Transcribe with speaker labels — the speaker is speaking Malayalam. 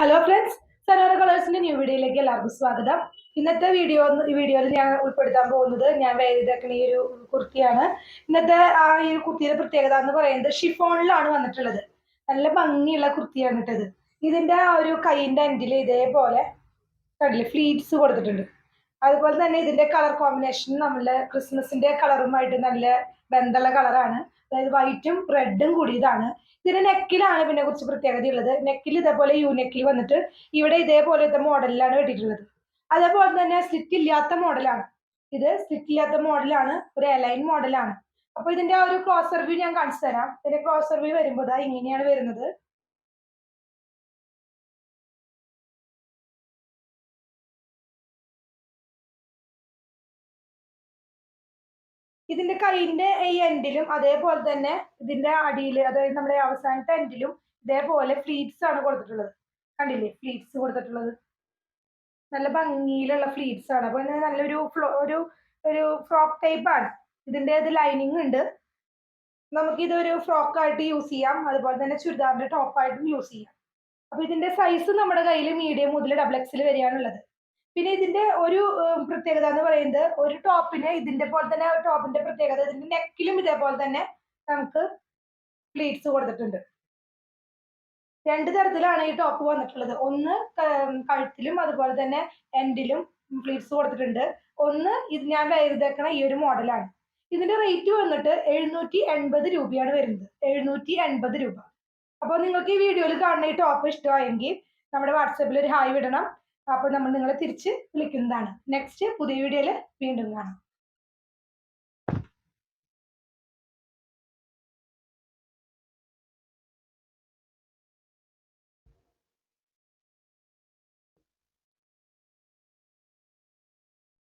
Speaker 1: ഹലോ ഫ്രണ്ട്സ് സനോറ കളേഴ്സിന്റെ ന്യൂ വീഡിയോയിലേക്ക് എല്ലാവർക്കും സ്വാഗതം. ഇന്നത്തെ വീഡിയോ വീഡിയോയിൽ ഞാൻ ഉൾപ്പെടുത്താൻ പോകുന്നത് ഞാൻ വേദിതാക്കുന്ന ഈ ഒരു കുർത്തിയാണ്. ഇന്നത്തെ ആ ഈ കുർത്തിയുടെ പ്രത്യേകത എന്ന് പറയുന്നത് ഷിഫോണിലാണ് വന്നിട്ടുള്ളത്. നല്ല ഭംഗിയുള്ള കുർത്തിയാണ് ഇട്ടത്. ഇതിന്റെ ആ ഒരു കൈയിന്റെ എൻഡിൽ ഇതേപോലെ കണ്ടില്ലേ? ഫ്ലീറ്റ്സ് കൊടുത്തിട്ടുണ്ട്. അതുപോലെ തന്നെ ഇതിന്റെ കളർ കോമ്പിനേഷൻ നമ്മളെ ക്രിസ്മസിന്റെ കളറുമായിട്ട് നല്ല ബന്ധമുള്ള കളറാണ് അതായത് വൈറ്റും റെഡും കൂടിയതാണ്. ഇതിന്റെ നെക്കിലാണ് പിന്നെ കുറച്ച് പ്രത്യേകതയുള്ളത് നെക്കിൽ ഇതേപോലെ യു നെക്കിൽ വന്നിട്ട് ഇവിടെ ഇതേപോലത്തെ മോഡലിലാണ് വെട്ടിയിട്ടുള്ളത്. അതേപോലെ തന്നെ സ്ലിറ്റ് ഇല്ലാത്ത മോഡലാണ് ഇത് സ്ലിറ്റ് ഇല്ലാത്ത മോഡലാണ് ഒരു എലൈൻ മോഡലാണ് അപ്പൊ ഇതിന്റെ ആ ഒരു ക്ലോസർ വ്യൂ ഞാൻ കാണിച്ചു തരാം ഇതിന്റെ ക്ലോസർ വ്യൂ വരുമ്പോൾ ഇങ്ങനെയാണ് വരുന്നത്. ഇതിന്റെ കൈയിന്റെ ഈ എൻഡിലും അതേപോലെ തന്നെ ഇതിന്റെ അടിയിൽ അതായത് നമ്മുടെ അവസാനത്തെ എൻഡിലും ഇതേപോലെ ഫ്ലീറ്റ്സ് ആണ് കൊടുത്തിട്ടുള്ളത്. കണ്ടില്ലേ? ഫ്ലീറ്റ്സ് കൊടുത്തിട്ടുള്ളത്. നല്ല ഭംഗിയിലുള്ള ഫ്ലീറ്റ്സ് ആണ്. അപ്പൊ നല്ലൊരു ഫ്ലോ ഒരു ഒരു ഫ്രോക്ക് ടൈപ്പ് ആണ്. ഇതിന്റെ ഇത് ലൈനിങ് ഉണ്ട്. നമുക്ക് ഇതൊരു ഫ്രോക്ക് ആയിട്ട് യൂസ് ചെയ്യാം. അതുപോലെ തന്നെ ചുരിദാറിന്റെ ടോപ്പായിട്ടും യൂസ് ചെയ്യാം. അപ്പൊ ഇതിന്റെ സൈസ് നമ്മുടെ കയ്യിൽ മീഡിയം മുതൽ ഡബിൾ എക്സിൽ വരികയാണുള്ളത് പിന്നെ ഇതിന്റെ ഒരു പ്രത്യേകത എന്ന് പറയുന്നത് ഒരു ടോപ്പിന് ഇതിന്റെ പോലെ തന്നെ ടോപ്പിന്റെ പ്രത്യേകത ഇതിന്റെ നെക്കിലും ഇതേപോലെ തന്നെ നമുക്ക് പ്ലീറ്റ്സ് കൊടുത്തിട്ടുണ്ട്. രണ്ട് തരത്തിലാണ് ഈ ടോപ്പ് വന്നിട്ടുള്ളത്. ഒന്ന് കഴുത്തിലും അതുപോലെ തന്നെ എൻഡിലും പ്ലീറ്റ്സ് കൊടുത്തിട്ടുണ്ട്. ഒന്ന് ഇത് ഞാൻ ചെയ്തേക്കണ ഈ ഒരു മോഡലാണ്. ഇതിന്റെ റേറ്റ് വന്നിട്ട് എഴുന്നൂറ്റി എൺപത് രൂപയാണ് വരുന്നത്. എഴുന്നൂറ്റി എൺപത് രൂപ. അപ്പോൾ നിങ്ങൾക്ക് ഈ വീഡിയോയിൽ കാണുന്ന ഈ ടോപ്പ് ഇഷ്ടമായെങ്കിൽ നമ്മുടെ വാട്സാപ്പിൽ ഒരു ഹായ് വിടണം. അപ്പോൾ നമ്മൾ നിങ്ങളെ തിരിച്ച് വിളിക്കുന്നതാണ്. നെക്സ്റ്റ് പുതിയ വീഡിയോയിൽ വീണ്ടും കാണാം.